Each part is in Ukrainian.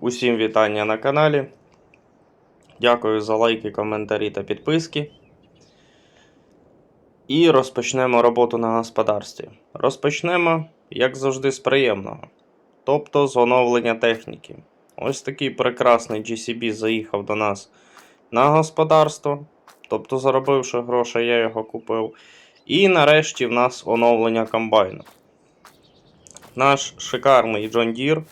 Усім вітання на каналі. Дякую за лайки, коментарі та підписки. І розпочнемо роботу на господарстві. Розпочнемо, як завжди, з приємного. Тобто з оновлення техніки. Ось такий прекрасний GCB заїхав до нас на господарство. Тобто, заробивши гроші, я його купив. І нарешті в нас оновлення комбайну. Наш шикарний John Deere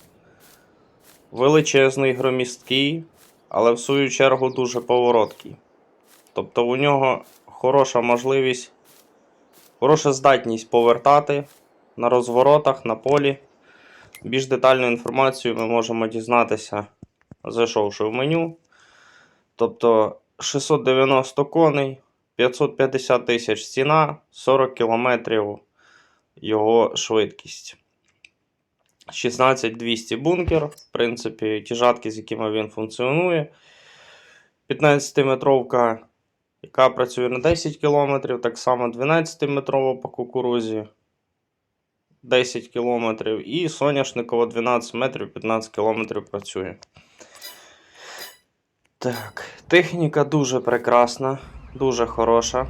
величезний, громісткий, але в свою чергу дуже повороткий. Тобто у нього хороша можливість, хороша здатність повертати на розворотах, на полі. Більш детальну інформацію ми можемо дізнатися, зайшовши в меню. Тобто 690 коней, 550 тисяч ціна, 40 км його швидкість. 16200 бункер, в принципі, ті жатки, з якими він функціонує. 15-метровка, яка працює на 10 км, так само 12-метрова по кукурузі 10 км. І соняшникова 12 метрів 15 км працює. Так, техніка дуже прекрасна, дуже хороша.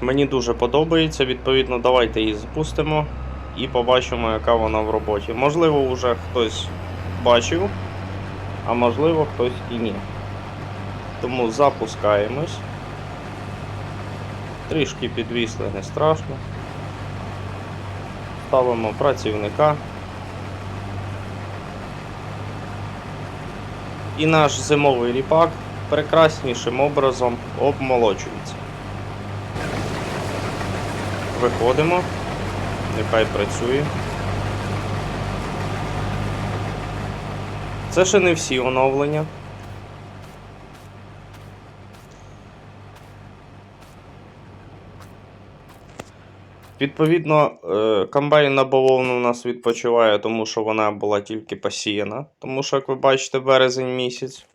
Мені дуже подобається. Відповідно, давайте її запустимо і побачимо, яка вона в роботі. Можливо, вже хтось бачив, а можливо, хтось і ні. Тому запускаємось. Трішки підвісли, не страшно. Ставимо працівника. І наш зимовий ріпак прекраснішим образом обмолочується. Виходимо. Нехай працює. Це ще не всі оновлення. Відповідно, е, комбайн на бавовну у нас відпочиває, тому що вона була тільки посіяна. Тому що, як ви бачите, березень місяць.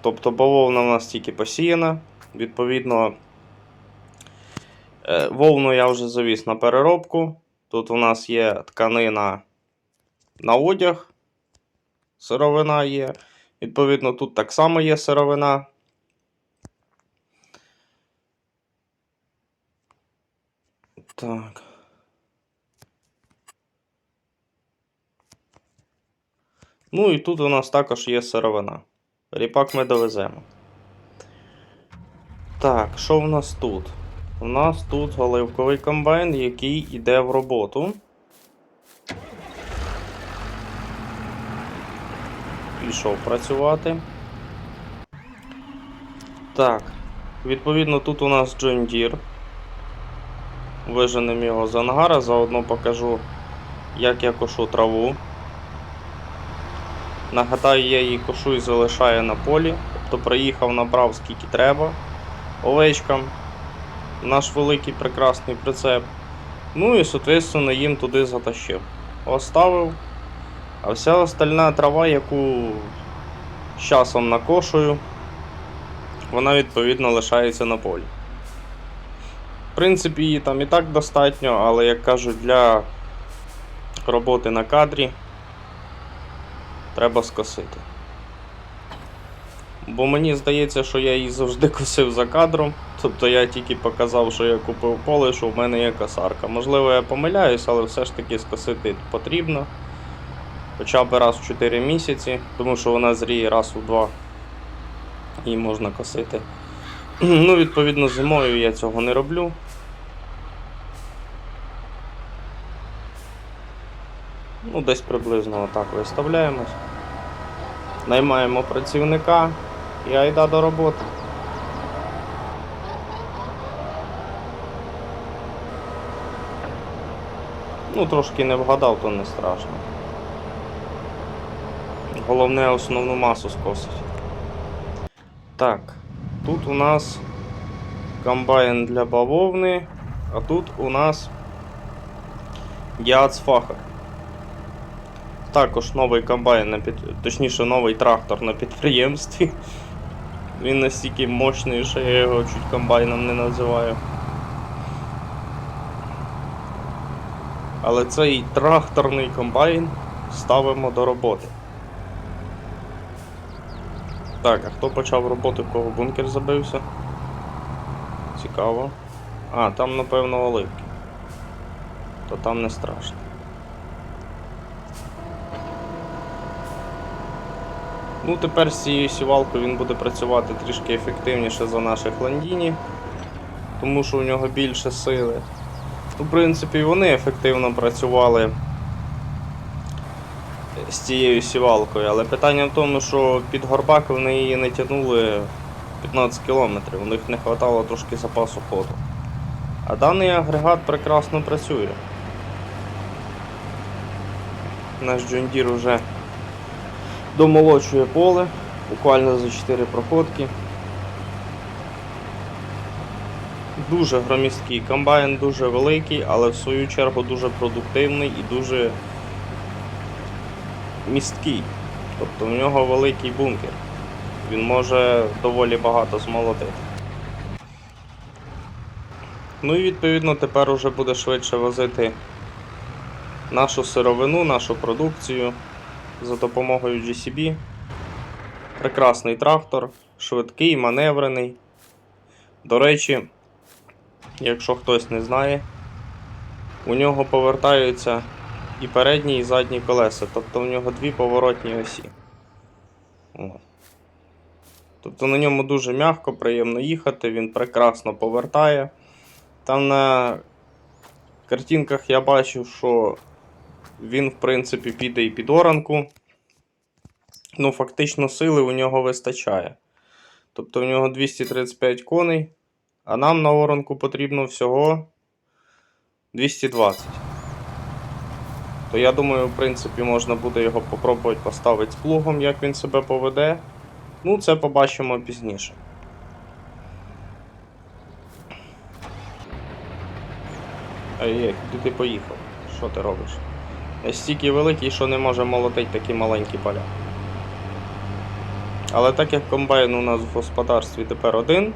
Тобто бавовна у нас тільки посіяна. Відповідно, Вовну я вже завіз на переробку. Тут у нас є тканина на одяг, сировина є. Відповідно, тут так само є сировина. Так. Ну і тут у нас також є сировина. Ріпак ми довеземо. Так, що в нас тут? У нас тут оливковий комбайн, який йде в роботу. Пішов працювати. Так, відповідно, тут у нас John Deere. Виженемо його з ангара, заодно покажу, як я кошу траву. Нагадаю, я її кошу і залишаю на полі. Тобто приїхав, набрав скільки треба овечкам наш великий прекрасний прицеп. Ну і, соответственно, їм туди затащив. Оставив. А вся остальна трава, яку з часом накошую, вона відповідно лишається на полі. В принципі, її там і так достатньо, але, як кажуть, для роботи на кадрі треба скосити. Бо мені здається, що я її завжди косив за кадром. Тобто я тільки показав, що я купив поле, що в мене є косарка. Можливо, я помиляюсь, але все ж таки скосити потрібно. Хоча б раз в 4 місяці, тому що вона зріє раз у 2 і можна косити. Ну, відповідно, зимою я цього не роблю. Ну, десь приблизно отак виставляємось. Наймаємо працівника і айда до роботи. Ну, трошки не вгадав, то не страшно. Головне основну масу скосить. Так, тут у нас комбайн для бавовни, а тут у нас Діацфахер. Також новий комбайн, на під... точніше новий трактор на підприємстві. Він настільки мощний, що я його чуть комбайном не називаю. Але цей тракторний комбайн ставимо до роботи. Так, а хто почав роботу, в кого бункер забився? Цікаво. А, там, напевно, оливки. То там не страшно. Ну, тепер з цією сівалкою він буде працювати трішки ефективніше за наших ландіні, тому що у нього більше сили. Ну, в принципі, вони ефективно працювали з цією сівалкою, але питання в тому, що під горбак вони її не тягнули 15 кілометрів, у них не вистачало трошки запасу ходу. А даний агрегат прекрасно працює. Наш Джондір уже домолочує поле, буквально за 4 проходки. Дуже громісткий комбайн, дуже великий, але в свою чергу дуже продуктивний і дуже місткий. Тобто в нього великий бункер. Він може доволі багато змолотити. Ну і відповідно тепер уже буде швидше возити нашу сировину, нашу продукцію за допомогою GCB. Прекрасний трактор, швидкий, маневрений. До речі, якщо хтось не знає, у нього повертаються і передні, і задні колеса. Тобто у нього дві поворотні осі. Тобто на ньому дуже м'яко, приємно їхати, він прекрасно повертає. Там на картинках я бачив, що він, в принципі, піде і під оранку. Ну, фактично, сили у нього вистачає. Тобто у нього 235 коней, а нам на оранку потрібно всього 220. То я думаю, в принципі, можна буде його попробувати поставити з плугом, як він себе поведе. Ну, це побачимо пізніше. Ей, куди ти поїхав? Що ти робиш? Настільки великий, що не може молотити такі маленькі поля. Але так як комбайн у нас в господарстві тепер один,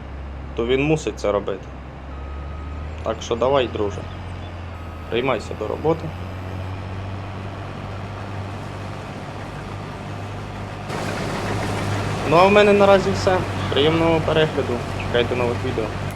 то він мусить це робити. Так що давай, друже. Приймайся до роботи. Ну а в мене наразі все. Приємного перегляду. Чекайте нових відео.